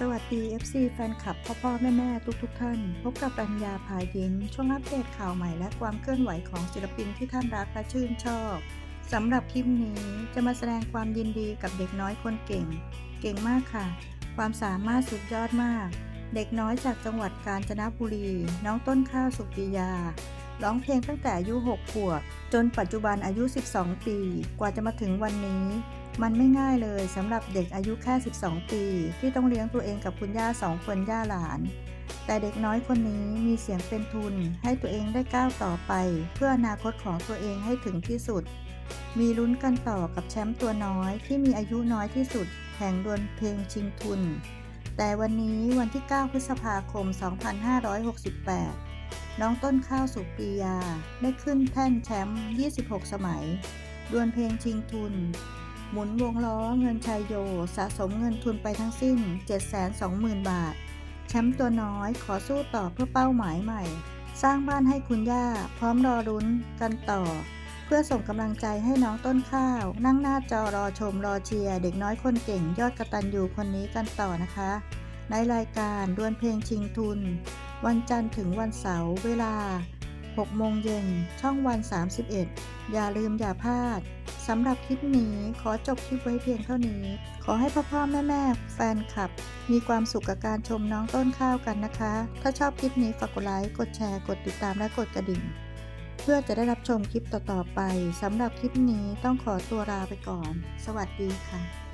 สวัสดี FC แฟนคลับพ่อพ่อแม่แม่ทุกทุกท่าน พบกับปัญญาพายินช่วงอัปเดตข่าวใหม่และความเคลื่อนไหวของศิลปินที่ท่านรักและชื่นชอบสำหรับคลิปนี้จะมาแสดงความยินดีกับเด็กน้อยคนเก่ง เก่งมากค่ะ ความสามารถสุดยอดมาก เด็กน้อยจากจังหวัดกาญจนบุรี น้องต้นข้าวสุปิยา ร้องเพลงตั้งแต่อายุ 6 ขวบ จนปัจจุบันอายุ 12 ปี กว่าจะมาถึงวันนี้ มันไม่ง่ายเลยสำหรับเด็กอายุแค่ 12 ปี ที่ต้องเลี้ยงตัวเองกับคุณย่าสองคนย่าหลาน แต่เด็กน้อยคนนี้มีเสียงเป็นทุน ให้ตัวเองได้ก้าวต่อไป เพื่ออนาคตของตัวเองให้ถึงที่สุด มีลุ้นกันต่อกับแชมป์ตัวน้อย ที่มีอายุน้อยที่สุดแห่งดวลเพลงชิงทุนแต่วันนี้วันที่ 9 พฤษภาคม 2568 น้องต้นข้าวสุปียา ได้ขึ้นแท่นแชมป์ 26 สมัย ดวลเพลงชิงทุน หมุนวงล้อเงินชัยโย สะสมเงินทุนไปทั้งสิ้น 720,000 บาท แชมป์ตัวน้อยขอสู้ต่อเพื่อเป้าหมายใหม่ สร้างบ้านให้คุณย่า พร้อมรอรุ้นกันต่อ เพื่อส่งกำลังใจให้น้องต้นข้าว นั่งหน้าจอรอชมรอเชียร์เด็กน้อยคนเก่งยอดกระตันยูคนนี้กันต่อนะคะ ในรายการดวลเพลงชิงทุน วันจันทร์ถึงวันเสาร์เวลา 6 โมงเย็นช่องวัน 31 อย่าลืมอย่าพลาดสำหรับคลิปนี้ขอจบคลิปไว้เพียงเท่านี้ ขอให้พ่อพ่อแม่แม่แฟนคลับ มีความสุขกับการชมน้องต้นข้าวกันนะคะ ถ้าชอบคลิปนี้ฝากกดไลค์กดแชร์กดติดตามและกดกระดิ่ง เพื่อจะได้รับชมคลิปต่อๆไปสำหรับคลิปนี้ต้องขอตัวลาไปก่อน สวัสดีค่ะ